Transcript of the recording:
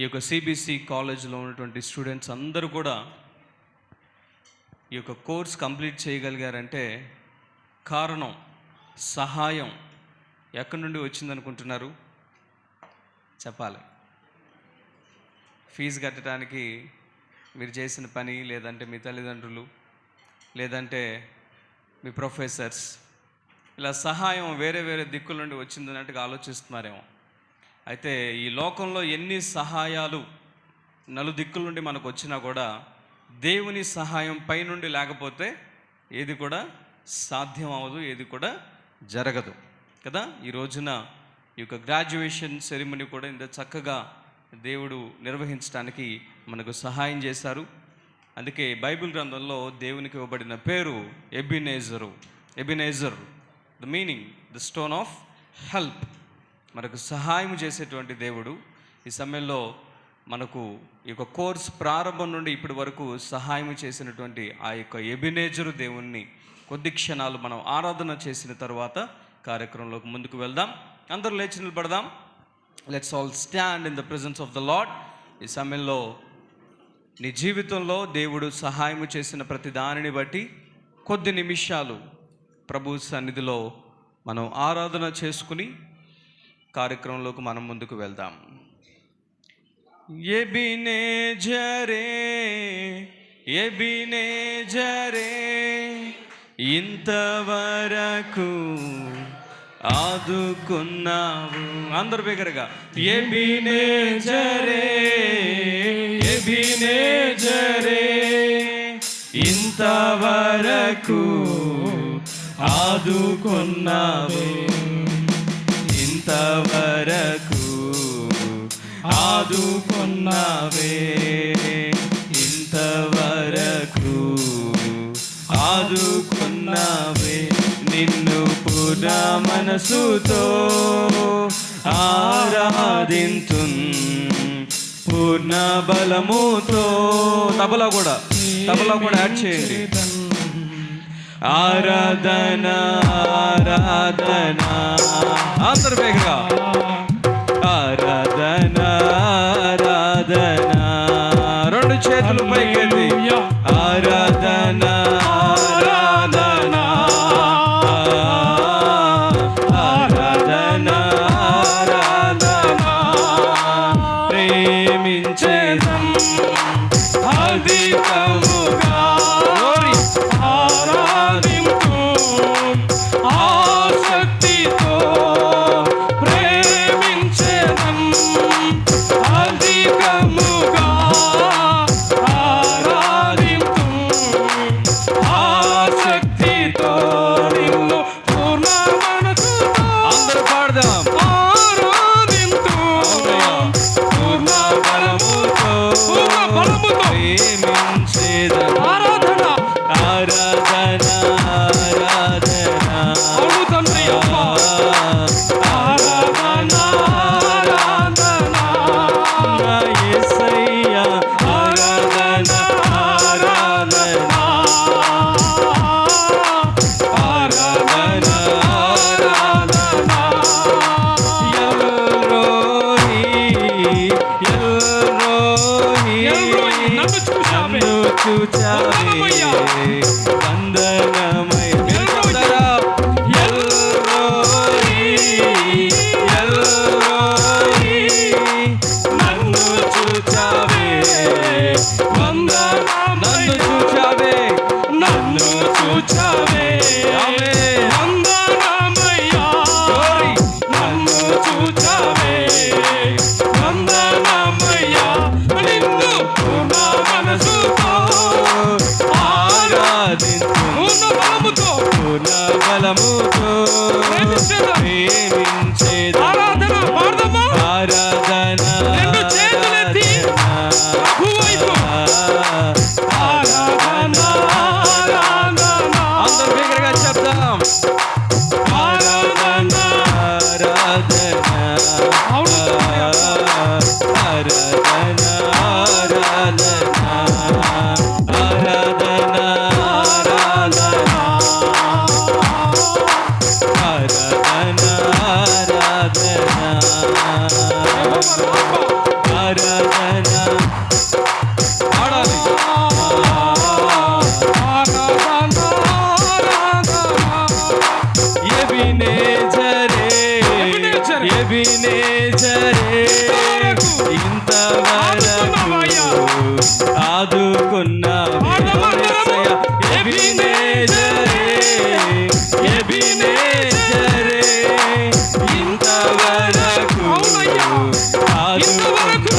ఈ యొక్క సిబిసి కాలేజ్లో ఉన్నటువంటి స్టూడెంట్స్ అందరూ కూడా ఈ యొక్క కోర్స్ కంప్లీట్ చేయగలిగారంటే కారణం సహాయం ఎక్కడి నుండి వచ్చిందనుకుంటున్నారు? చెప్పాలి. ఫీజు కట్టడానికి మీరు చేసిన పని లేదంటే మీ తల్లిదండ్రులు లేదంటే మీ ప్రొఫెసర్స్ ఇలా సహాయం వేరే వేరే దిక్కుల నుండి వచ్చిందన్నట్టుగా ఆలోచిస్తున్నారేమో. అయితే ఈ లోకంలో ఎన్ని సహాయాలు నలుదిక్కుల నుండి మనకు వచ్చినా కూడా దేవుని సహాయం పైనుండి లేకపోతే ఏది కూడా సాధ్యం అవ్వదు ఏది కూడా జరగదు. కదా? ఈ రోజున ఈ యొక్క గ్రాడ్యుయేషన్ సెరిమనీ కూడా ఇంత చక్కగా దేవుడు నిర్వహించడానికి మనకు సహాయం చేశారు. అందుకే బైబిల్ గ్రంథంలో దేవునికి ఇవ్వబడిన పేరు Ebenezer. Ebenezer the meaning the stone of help మనకు సహాయం చేసేటువంటి దేవుడు. ఈ సమయంలో మనకు ఈ యొక్క కోర్స్ ప్రారంభం నుండి ఇప్పటి వరకు సహాయం చేసినటువంటి ఆ యొక్క ఎబినేజరు దేవుణ్ణి కొద్ది క్షణాలు మనం ఆరాధన చేసిన తర్వాత కార్యక్రమంలోకి ముందుకు వెళ్దాం. అందరూ లేచి నిలబడదాం. Let's all stand in the presence of the lord ఈ సమయంలో నీ జీవితంలో దేవుడు సహాయం చేసిన ప్రతి దానిని బట్టి కొద్ది నిమిషాలు ప్రభు సన్నిధిలో మనం ఆరాధన చేసుకుని కార్యక్రమంలోకి మనం ముందుకు వెళ్దాం. ఎబినే జరే ఎబినే జరే ఇంతవరకు ఆదుకున్నావు. అందరు బిగరగా ఎబినే జరే ఎబినే జరే ఇంతవరకు ఆదుకున్నావు. ఇంతవరకు ఆదుకున్నావే. ఇంతవరకు ఆదుకున్నావే. నిన్ను పునా మనసుతో ఆరాధింతు పూర్ణ బలముతో తబలా కూడా తబలా కూడా యాడ్ చేయండి. ఆరాధన ఆరాధన. అందరు వేగంగా. ఆరాధన ఆరాధన. రెండు చేతులు పైకెత్తి. ఆరాధన ఆరాధన. ఆరాధన ఆరాధన. ప్రేమించేదం. నన్ను చూచావే. వందనమయ్యా. వందనమై చెప్తారా ఎల్రోహి ఎల్రోహి నన్ను చూచావే. ప్రేమించేదా వినేసరే ఇంతవరకు ఆదుకున్న ఇంతవరకు ఆదుకున్న